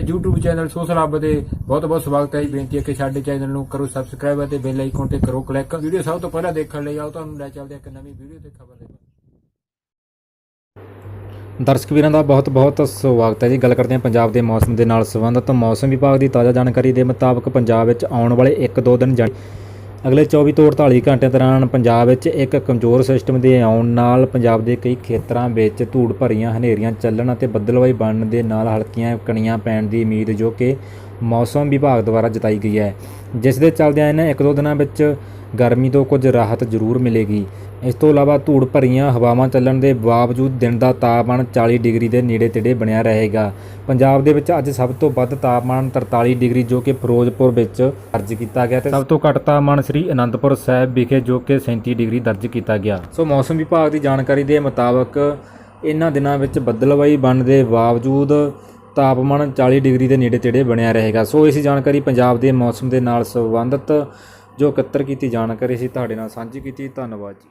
YouTube channel social ਦੇ ਬਹੁਤ ਬਹੁਤ ਸਵਾਗਤ ਹੈ ਜੀ। ਬੇਨਤੀ ਹੈ ਕਿ ਸਾਡੇ ਚੈਨਲ ਨੂੰ ਕਰੋ ਸਬਸਕ੍ਰਾਈਬ ਅਤੇ ਬੈਲ ਆਈਕਨ ਤੇ ਕਰੋ ਕਲਿੱਕ ਵੀਡੀਓ ਸਭ ਤੋਂ ਪਹਿਲਾਂ ਦੇਖਣ ਲਈ ਆਓ, ਤੁਹਾਨੂੰ ਲੈ ਚੱਲਦੇ ਹਾਂ ਇੱਕ ਨਵੀਂ ਵੀਡੀਓ ਤੇ ਖਬਰ ਦੇ ਦਰਸ਼ਕ ਵੀਰਾਂ ਦਾ ਬਹੁਤ-ਬਹੁਤ ਸਵਾਗਤ ਹੈ ਜੀ। ਗੱਲ ਕਰਦੇ ਹਾਂ ਪੰਜਾਬ ਦੇ ਮੌਸਮ ਦੇ ਨਾਲ ਸੰਬੰਧਿਤ। ਮੌਸਮ ਵਿਭਾਗ ਦੀ ਤਾਜ਼ਾ ਜਾਣਕਾਰੀ ਦੇ ਮੁਤਾਬਕ ਪੰਜਾਬ ਵਿੱਚ ਆਉਣ ਵਾਲੇ 1-2 ਦਿਨ ਜਾਣੀ ਅਗਲੇ 24 ਤੋਂ 48 ਘੰਟਿਆਂ ਦੌਰਾਨ ਪੰਜਾਬ ਵਿੱਚ ਇੱਕ ਕਮਜ਼ੋਰ ਸਿਸਟਮ ਦੇ ਆਉਣ ਨਾਲ ਪੰਜਾਬ ਦੇ ਕਈ ਖੇਤਰਾਂ ਵਿੱਚ ਧੂੜ ਭਰੀਆਂ ਹਨੇਰੀਆਂ ਚੱਲਣ ਅਤੇ ਬੱਦਲਵਾਈ ਬਣਨ ਦੇ ਨਾਲ ਹਲਕੀਆਂ ਕਣੀਆਂ ਪੈਣ ਦੀ ਉਮੀਦ ਜੋ ਕਿ ਮੌਸਮ ਵਿਭਾਗ ਦੁਆਰਾ ਜਤਾਈ ਗਈ ਹੈ। ਜਿਸ ਦੇ ਚੱਲਦਿਆਂ ਇਹਨਾਂ ਇੱਕ ਦੋ ਦਿਨਾਂ ਵਿੱਚ ਗਰਮੀ ਤੋਂ ਕੁਝ ਰਾਹਤ ਜ਼ਰੂਰ ਮਿਲੇਗੀ। ਇਸ ਤੋਂ ਇਲਾਵਾ ਧੂੜ ਭਰੀਆਂ ਹਵਾਵਾਂ ਚੱਲਣ ਦੇ ਬਾਵਜੂਦ ਦਿਨ ਦਾ ਤਾਪਮਾਨ 40 ਡਿਗਰੀ ਦੇ ਨੇੜੇ ਤੇੜੇ ਬਣਿਆ ਰਹੇਗਾ। ਪੰਜਾਬ ਦੇ ਵਿੱਚ ਅੱਜ ਸਭ ਤੋਂ ਵੱਧ ਤਾਪਮਾਨ 43 ਡਿਗਰੀ ਜੋ ਕਿ ਫਿਰੋਜ਼ਪੁਰ ਵਿੱਚ ਦਰਜ ਕੀਤਾ ਗਿਆ ਤੇ ਸਭ ਤੋਂ ਘੱਟ ਤਾਪਮਾਨ ਸ੍ਰੀ ਅਨੰਦਪੁਰ ਸਾਹਿਬ ਵਿਖੇ ਜੋ ਕਿ 37 ਡਿਗਰੀ ਦਰਜ ਕੀਤਾ ਗਿਆ। ਸੋ ਮੌਸਮ ਵਿਭਾਗ ਦੀ ਜਾਣਕਾਰੀ ਦੇ ਮੁਤਾਬਕ ਇਹਨਾਂ ਦਿਨਾਂ ਵਿੱਚ ਬੱਦਲਵਾਈ ਬਣਨ ਦੇ ਬਾਵਜੂਦ ਤਾਪਮਾਨ 40 ਡਿਗਰੀ ਦੇ ਨੇੜੇ ਤੇੜੇ ਬਣਿਆ ਰਹੇਗਾ। ਸੋ ਇਸ ਜਾਣਕਾਰੀ ਪੰਜਾਬ ਦੇ ਮੌਸਮ ਦੇ ਨਾਲ ਸੰਬੰਧਿਤ ਜੋ ਇਕੱਤਰ ਕੀਤੀ ਜਾਣਕਾਰੀ ਸੀ ਤੁਹਾਡੇ ਨਾਲ ਸਾਂਝੀ ਕੀਤੀ। ਧੰਨਵਾਦ ਜੀ।